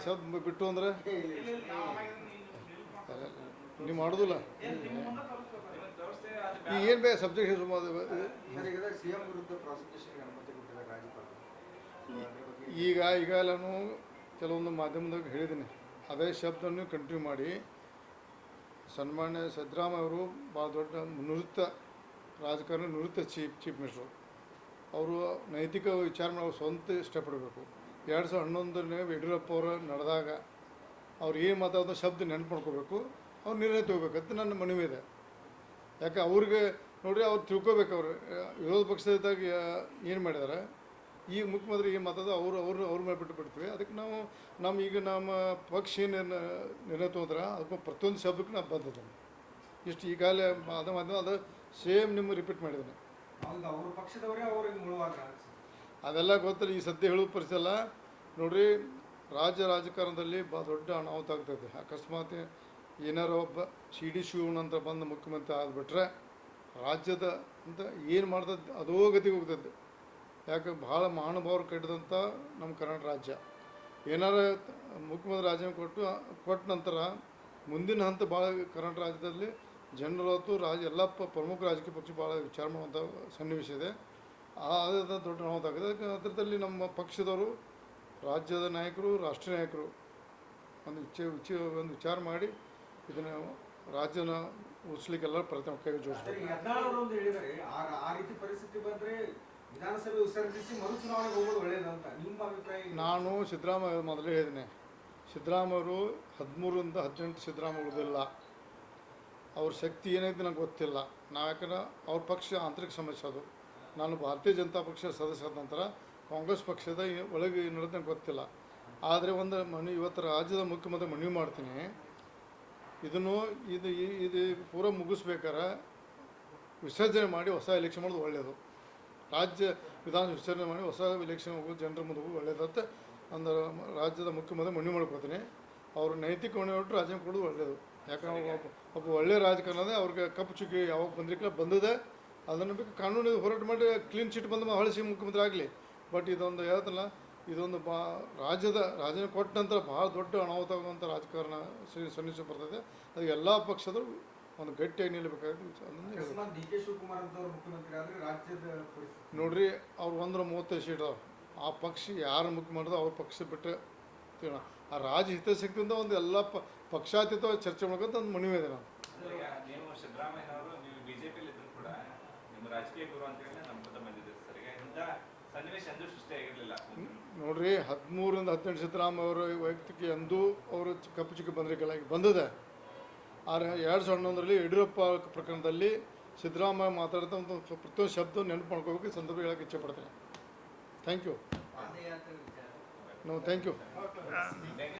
ಶಬ್ದ ಬಿಟ್ಟು ಅಂದ್ರೆ? ನೀವು ಮಾಡೋದಿಲ್ಲ? ಈಗ ಏನು ಬೇಕು ಸಬ್ಜೆಕ್ಟ್ ಸುಮಾರು? ಈಗ ಈಗ ನಾನು ಕೆಲವೊಂದು ಮಾಧ್ಯಮದಾಗ ಹೇಳಿದ್ದೀನಿ. ಅದೇ ಶಬ್ದವನ್ನು ಕಂಟಿನ್ಯೂ ಮಾಡಿ. ಸನ್ಮಾನ್ಯ ಸದ್ರಾಮ ಅವರು ಭಾಳ ದೊಡ್ಡ ನಿವೃತ್ತ ರಾಜಕಾರಣಿ ನಿವೃತ್ತ ಚೀಫ್ ಚೀಫ್ ಮಿನಿಸ್ಟ್ರು. ಅವರು ನೈತಿಕ ವಿಚಾರ ಸ್ವಂತ ಇಷ್ಟಪಡಬೇಕು. ಎರಡು ಸಾವಿರದ ಹನ್ನೊಂದನೇ ಯಡಿಯೂರಪ್ಪ ಅವರು ನಡೆದಾಗ ಅವ್ರು ಏನು ಮಾತಾಡೋದು ಶಬ್ದ ನೆನ್ಪು ಮಾಡ್ಕೋಬೇಕು ಅವ್ರು ನಿರ್ಣಯ ತಗೋಬೇಕಂತ ನನ್ನ ಮನವಿ ಇದೆ. ಯಾಕೆ ಅವ್ರಿಗೆ ನೋಡ್ರಿ ಅವ್ರು ತಿಳ್ಕೊಬೇಕು ಅವರು. ವಿರೋಧ ಪಕ್ಷದಾಗ ಏನು ಮಾಡಿದ್ದಾರೆ ಈ ಮುಖ್ಯಮಂತ್ರಿ ಏನು ಮಾತಾಡೋದು ಅವರು ಅವರು, ಅವ್ರ ಮೇಲೆ ಬಿಟ್ಟು ಬಿಡ್ತೀವಿ ಅದಕ್ಕೆ ನಾವು ನಮ್ಮ ಈಗ ನಮ್ಮ ಪಕ್ಷ ಏನೇನು ನಿರ್ಣ- ನಿರ್ಣಯ ತಗೋದ್ರೆ ಅದಕ್ಕೆ ಪ್ರತಿಯೊಂದು ಶಬ್ದಕ್ಕೆ ನಾವು ಬಂದಿದ್ದೇನೆ ಇಷ್ಟು ಈಗಾಗಲೇ ಅದ ಅದು ಸೇಮ್ ನಿಮ್ಮ ರಿಪೀಟ್ ಮಾಡಿದ್ದೇನೆ. ಅವ್ರ ಪಕ್ಷದವರೇ ಅವ್ರಿಗೆ ಅದೆಲ್ಲ ಗೊತ್ತಿಲ್ಲ, ಈ ಸದ್ಯ ಹೇಳೋ ಪರಿಸಲ್ಲ ನೋಡ್ರಿ, ರಾಜ್ಯ ರಾಜಕಾರಣದಲ್ಲಿ ಭಾಳ ದೊಡ್ಡ ಅನಾಹುತ ಆಗ್ತೈತೆ ಅಕಸ್ಮಾತ್ ಏನಾರೋ ಒಬ್ಬ ಸಿ ಡಿ ಶಿವಣ್ಣಂತ ಬಂದು ಮುಖ್ಯಮಂತ್ರಿ ಆಗಿಬಿಟ್ರೆ ರಾಜ್ಯದ ಅಂತ ಏನು ಮಾಡ್ತದೆ, ಅದೋ ಗತಿಗೆ ಹೋಗ್ತದೆ. ಯಾಕೆ ಭಾಳ ಮಹಾನುಭಾವರು ಕಟ್ಟಿದಂಥ ನಮ್ಮ ಕರ್ನಾಟಕ ರಾಜ್ಯ. ಏನಾರ ಮುಖ್ಯಮಂತ್ರಿ ರಾಜೀನಾಮೆ ಕೊಟ್ಟು, ಕೊಟ್ಟ ನಂತರ ಮುಂದಿನ ಹಂತ ಭಾಳ ಕರ್ನಾಟಕ ರಾಜ್ಯದಲ್ಲಿ ಜನರು ಹೊತ್ತು ರಾಜ, ಎಲ್ಲ ಪ್ರಮುಖ ರಾಜಕೀಯ ಪಕ್ಷ ಭಾಳ ವಿಚಾರ ಮಾಡುವಂಥ ಸನ್ನಿವೇಶ ಇದೆ. ಆ ಅದ ದೊಡ್ಡ ನೋವಾಗಿದೆ ಅದಕ್ಕೆ ಅದರಲ್ಲಿ ನಮ್ಮ ಪಕ್ಷದವರು ರಾಜ್ಯದ ನಾಯಕರು ರಾಷ್ಟ್ರೀಯ ನಾಯಕರು ಒಂದು ವಿಚ ವಿಚ ಒಂದು ವಿಚಾರ ಮಾಡಿ ಇದನ್ನು ರಾಜ್ಯನ ಉಳಿಸ್ಲಿಕ್ಕೆಲ್ಲ ಪ್ರಯತ್ನ ಕೈ ಜೋಡಿಸ್ಬೇಕು? ನಾನು ಸಿದ್ದರಾಮಯ್ಯ ಮೊದಲೇ ಹೇಳಿದ್ದೀನಿ. ಸಿದ್ದರಾಮಯ್ಯರು ಹದಿಮೂರರಿಂದ ಹದಿನೆಂಟು ಸಿದ್ದರಾಮಯ್ಯ ಉಳಿದಿಲ್ಲ ಅವ್ರ ಶಕ್ತಿ ಏನೈತೆ ನಂಗೆ ಗೊತ್ತಿಲ್ಲ. ನಾವು ಯಾಕಂದ್ರೆ ಅವ್ರ ಪಕ್ಷ ಆಂತರಿಕ ಸಮಸ್ಯೆ ಅದು. ನಾನು ಭಾರತೀಯ ಜನತಾ ಪಕ್ಷದ ಸದಸ್ಯ ಆದ ನಂತರ ಕಾಂಗ್ರೆಸ್ ಪಕ್ಷದ ಒಳಗೆ ಏನು ನಡೆದ ಗೊತ್ತಿಲ್ಲ. ಆದರೆ ಒಂದು ಮನವಿ ಇವತ್ತು ರಾಜ್ಯದ ಮುಖ್ಯಮಂತ್ರಿ ಮನವಿ ಮಾಡ್ತೀನಿ. ಇದನ್ನು ಇದು ಇದು ಪೂರ ಮುಗಿಸ್ಬೇಕಾರೆ ವಿಸರ್ಜನೆ ಮಾಡಿ ಹೊಸ ಎಲೆಕ್ಷನ್ ಮಾಡೋದು ಒಳ್ಳೆಯದು ರಾಜ್ಯ ವಿಧಾನ ವಿಸರ್ಜನೆ ಮಾಡಿ ಹೊಸ ಎಲೆಕ್ಷನ್ ಹೋಗೋದು ಜನರ ಮುಂದೆ ಹೋಗೋದು ಒಳ್ಳೆಯದಂತ ಅಂದ್ರೆ ರಾಜ್ಯದ ಮುಖ್ಯಮಂತ್ರಿ ಮನವಿ ಮಾಡ್ಕೊತೀನಿ. ಅವರು ನೈತಿಕ ಹೊಣೆ ಹೊರಟು ರಾಜೀನಾಮೆ ಕೊಡೋದು ಒಳ್ಳೆಯದು ಯಾಕಂದ್ರೆ ಒಬ್ಬ ಒಬ್ಬ ಒಳ್ಳೆಯ ರಾಜಕಾರಣದ ಅವ್ರಿಗೆ ಕಪ್ಪು ಚುಕ್ಕಿ ಯಾವಾಗ ಬಂದಿರಲಿಲ್ಲ ಬಂದಿದೆ ಅದನ್ನು ಬಿಟ್ಟು ಕಾನೂನು ಹೋರಾಟ ಮಾಡಿ ಕ್ಲೀನ್ ಚಿಟ್ ಬಂದ ಹೊಳಿಸಿ ಮುಖ್ಯಮಂತ್ರಿ ಆಗಲಿ. ಬಟ್ ಇದೊಂದು ಹೇಳ್ತಲ್ಲ ಇದೊಂದು ಬಾ ರಾಜ್ಯದ ರಾಜನ ಕೊಟ್ಟ ನಂತರ ಭಾಳ ದೊಡ್ಡ ಅನಾಹುತ ಆಗುವಂಥ ರಾಜಕಾರಣ ಸನ್ನಿವೇಶ ಬರ್ತದೆ. ಅದು ಎಲ್ಲ ಪಕ್ಷದವರು ಒಂದು ಗಟ್ಟಿಯಾಗಿ ನಿಲ್ಲಬೇಕಾಗಿ ಅದನ್ನು ಡಿ ಕೆ ಶಿವಕುಮಾರ್ ಅಂತವ್ರು ಮುಖ್ಯಮಂತ್ರಿ ಆದ್ರೆ ರಾಜ್ಯದ ನೋಡ್ರಿ ಅವ್ರು ಒಂದ್ರ ಮೂವತ್ತೈದು ಸೀಟ್ ಅದಾವ. ಆ ಪಕ್ಷ ಯಾರು ಮುಖ್ಯ ಮಾಡಿದ್ರು ಅವ್ರ ಪಕ್ಷ ಬಿಟ್ಟರೆ ತಿಳ ಆ ರಾಜ ಹಿತಾಸಕ್ತಿಯಿಂದ ಒಂದು ಎಲ್ಲ ಪ ಪಕ್ಷಾತೀತವಾಗಿ ಚರ್ಚೆ ಮಾಡ್ಕೊಂತ ಒಂದು ಮನವಿ ಇದೆ ನಾನು ಈಗ ನೀವು ಸಿದ್ದರಾಮಯ್ಯನವರು ನೀವು ಬಿಜೆಪಿಯಲ್ಲಿ ಇದ್ರು ಕೂಡ ನಿಮ್ಮ ರಾಜಕೀಯ ಗುರು ಅಂತ ಹೇಳಿ ನಮ್ಮ ಪದ ಬಂದಿದೆ ಸರ್. ಈಗ ಇಂಥ ಸನ್ನಿವೇಶ ಎಂದೂ ಸೃಷ್ಟಿಯಾಗಿರ್ಲಿಲ್ಲ. ನೋಡ್ರಿ ಹದಿಮೂರಿಂದ ಹದಿನೆಂಟು ಸಿದ್ದರಾಮಯ್ಯ ಅವರ ವೈಯಕ್ತಿಕ ಎಂದು ಅವರು ಚ- ಕಪ್ಪು ಚಿಕ್ಕ ಬಂದಿರಲಿಲ್ಲ ಈಗ ಬಂದಿದೆ. ಆದರೆ ಎರಡು ಸಾವಿರದ ಹನ್ನೊಂದರಲ್ಲಿ ಯಡಿಯೂರಪ್ಪ ಪ್ರಕರಣದಲ್ಲಿ ಸಿದ್ದರಾಮಯ್ಯ ಮಾತಾಡ್ತಾ ಒಂದು ಪ್ರತಿಯೊಂದು ಶಬ್ದ ನೆನಪು ಮಾಡ್ಕೋಬೇಕು ಈ ಸಂದರ್ಭ ಹೇಳಕ್ಕೆ ಇಚ್ಛೆ ಪಡ್ತೇನೆ thank you no thank you